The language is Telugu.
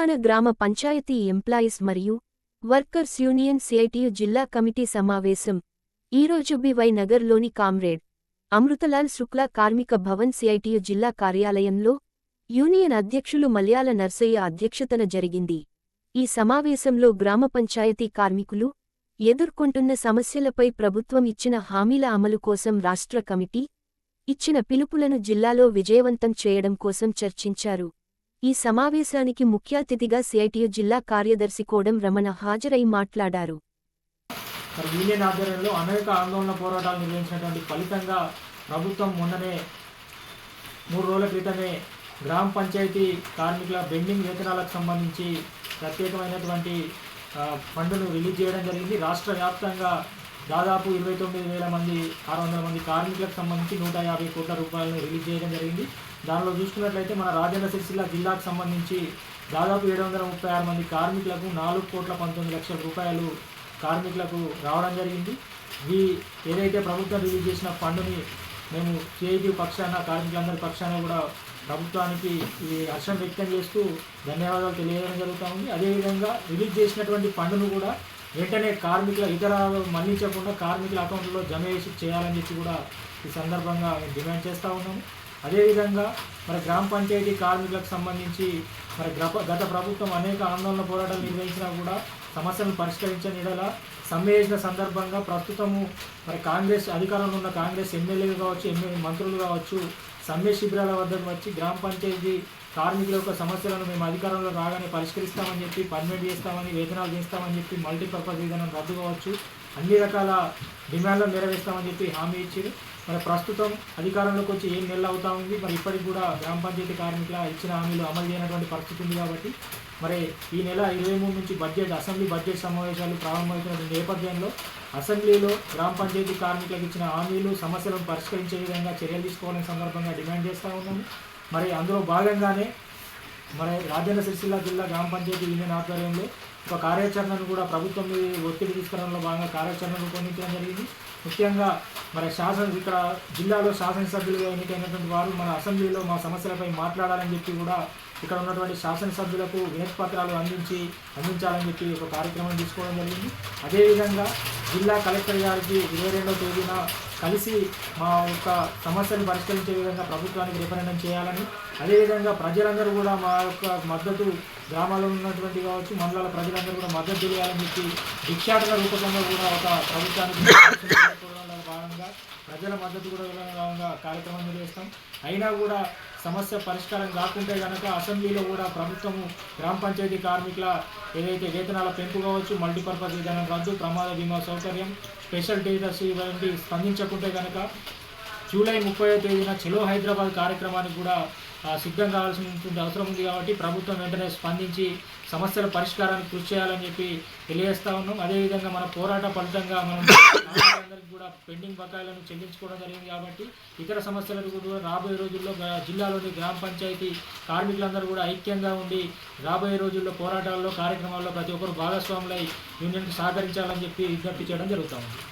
తెలంగాణ గ్రామ పంచాయతీ ఎంప్లాయీస్ మరియు వర్కర్స్ యూనియన్ సిఐటియు జిల్లా కమిటీ సమావేశం. ఈరోజు బివై నగర్లోని కామ్రేడ్ అమృతలాల్ శుక్లా కార్మిక భవన్ సిఐటియు జిల్లా కార్యాలయంలో యూనియన్ అధ్యక్షులు మలయాళ నర్సయ్య అధ్యక్షతన జరిగింది. ఈ సమావేశంలో గ్రామ పంచాయతీ కార్మికులు ఎదుర్కొంటున్న సమస్యలపై ప్రభుత్వం ఇచ్చిన హామీల అమలు కోసం రాష్ట్ర కమిటీ ఇచ్చిన పిలుపులను జిల్లాలో విజయవంతం చేయడం కోసం చర్చించారు. ఈ సమావేశానికి ముఖ్య అతిథిగా సిఐటియు జిల్లా కార్యదర్శి కోడం రమణ హాజరై మాట్లాడారు. యూనియన్ ఆధ్వర్యంలో అనేక ఆందోళన పోరాటాలు నిర్వహించినటువంటి ఫలితంగా ప్రభుత్వం మొన్ననే మూడు రోజుల క్రితమే గ్రామ పంచాయతీ కార్మికుల బెండింగ్ వేతనాలకు సంబంధించి ప్రత్యేకమైనటువంటి ఆ, ఫండ్ను రిలీజ్ చేయడం జరిగింది. రాష్ట్ర వ్యాప్తంగా దాదాపు ఇరవై తొమ్మిది వేల మంది ఆరు వందల మంది కార్మికులకు సంబంధించి నూట యాభై కోట్ల రూపాయలను రిలీజ్ చేయడం జరిగింది. దానిలో చూసుకున్నట్లయితే మన రాజన్న సిరిసిల్ల జిల్లాకు సంబంధించి దాదాపు ఏడు వందల ముప్పై ఆరు మంది కార్మికులకు నాలుగు కోట్ల పంతొమ్మిది లక్షల రూపాయలు కార్మికులకు రావడం జరిగింది. ఈ ఏదైతే ప్రభుత్వం రిలీజ్ చేసిన ఫండ్ని మేము సిఐటి పక్షాన కార్మికులందరి పక్షాన కూడా ప్రభుత్వానికి ఈ హర్షం వ్యక్తం చేస్తూ ధన్యవాదాలు తెలియజేయడం జరుగుతూ ఉంది. అదేవిధంగా రిలీజ్ చేసినటువంటి ఫండ్ను కూడా వెంటనే కార్మికుల ఇతర మళ్ళించకుండా కార్మికుల అకౌంట్లో జమ చేసి చేయాలని చెప్పి కూడా ఈ సందర్భంగా మేము డిమాండ్ చేస్తూ ఉన్నాము. అదేవిధంగా మరి గ్రామ పంచాయతీ కార్మికులకు సంబంధించి మరి గ్రప గత ప్రభుత్వం అనేక ఆందోళన పోరాటాలు నిర్వహించినా కూడా సమస్యలను పరిష్కరించని ఎడల సమ్మేళన సందర్భంగా ప్రస్తుతము మరి కాంగ్రెస్ అధికారంలో ఉన్న కాంగ్రెస్ ఎమ్మెల్యేలు కావచ్చు ఎమ్మెల్యే మంత్రులు కావచ్చు సమ్మె శిబిరాల వద్దకు వచ్చి గ్రామ పంచాయతీ కార్మికుల యొక్క సమస్యలను మేము అధికారంలో రాగానే పరిష్కరిస్తామని చెప్పి పర్మిట్ చేస్తామని వేతనాలు చేస్తామని చెప్పి మల్టీపర్పస్ విధానం రద్దు కావచ్చు. అన్ని రకాల డిమాండ్లు నెరవేర్స్తామని చెప్పి హామీ ఇచ్చింది మరి ప్రస్తుతం అధికారంలోకి వచ్చి ఏం నెలలు అవుతా ఉంది? మరి ఇప్పటికి కూడా గ్రామ పంచాయతీ కార్మికుల ఇచ్చిన హామీలు అమలు చేయనటువంటి పరిస్థితి ఉంది కాబట్టి మరి ఈ నెల ఇరవై మూడు నుంచి బడ్జెట్ అసెంబ్లీ బడ్జెట్ సమావేశాలు ప్రారంభమవుతున్న నేపథ్యంలో అసెంబ్లీలో గ్రామ పంచాయతీ కార్మికులకు ఇచ్చిన హామీలు సమస్యలను పరిష్కరించే విధంగా చర్యలు తీసుకోవాలని సందర్భంగా డిమాండ్ చేస్తూ ఉన్నాము. మరి అందులో భాగంగానే మరి రాజన్న సిరిసిల్ల జిల్లా గ్రామ పంచాయతీ యూనియన్ ఆధ్వర్యంలో ఒక కార్యాచరణను కూడా ప్రభుత్వం ఒత్తిడి తీసుకురావడంలో భాగంగా కార్యాచరణ రూపొందించడం జరిగింది. ముఖ్యంగా మరి శాసన ఇక్కడ జిల్లాలో శాసనసభ్యులుగా ఎన్నికైనటువంటి వారు మన అసెంబ్లీలో మా సమస్యలపై మాట్లాడాలని చెప్పి కూడా ఇక్కడ ఉన్నటువంటి శాసనసభ్యులకు వినతి పత్రాలు అందించి అందించాలని చెప్పి ఒక కార్యక్రమం తీసుకోవడం జరిగింది. అదేవిధంగా జిల్లా కలెక్టర్ గారికి ఇరవై రెండవ తేదీన కలిసి మా యొక్క సమస్యను పరిష్కరించే విధంగా ప్రభుత్వానికి రిఫరెండం చేయాలని అదేవిధంగా ప్రజలందరూ కూడా మా యొక్క మద్దతు గ్రామాల్లో ఉన్నటువంటి కావచ్చు మండలాల ప్రజలందరూ కూడా మద్దతు తెలియాలని చెప్పి భిక్షాటన రూపకంగా కూడా ఒక ప్రభుత్వానికి కోరడంలో ప్రజల మద్దతు కూడా కార్యక్రమం నిర్వహిస్తాం. అయినా కూడా సమస్య పరిష్కారం కాకుంటే కనుక అసెంబ్లీలో కూడా ప్రభుత్వము గ్రామ పంచాయతీ కార్మికుల ఏదైతే వేతనాల పెంపు కావచ్చు మల్టీపర్పస్ విధానం రద్దు ప్రమాద బీమా సౌకర్యం స్పెషల్ టేజర్స్ ఇవన్నీ స్పందించకుంటే కనుక జూలై ముప్పై తేదీన చెలో హైదరాబాద్ కార్యక్రమానికి కూడా సిద్ధం కావాల్సినటువంటి అవసరం ఉంది కాబట్టి ప్రభుత్వం వెంటనే స్పందించి సమస్యల పరిష్కారానికి కృషి చేయాలని చెప్పి తెలియజేస్తా ఉన్నాం. అదేవిధంగా మన పోరాట ఫలితంగా మనం కార్మికులందరికీ కూడా పెండింగ్ బకాయిలను చెల్లించుకోవడం జరిగింది కాబట్టి ఇతర సమస్యలకు కూడా రాబోయే రోజుల్లో జిల్లాలోని గ్రామ పంచాయతీ కార్మికులందరూ కూడా ఐక్యంగా ఉండి రాబోయే రోజుల్లో పోరాటాల్లో కార్యక్రమాల్లో ప్రతి ఒక్కరు భాగస్వాములై యూనియన్కి సహకరించాలని చెప్పి విజ్ఞప్తి చేయడం జరుగుతూ ఉంది.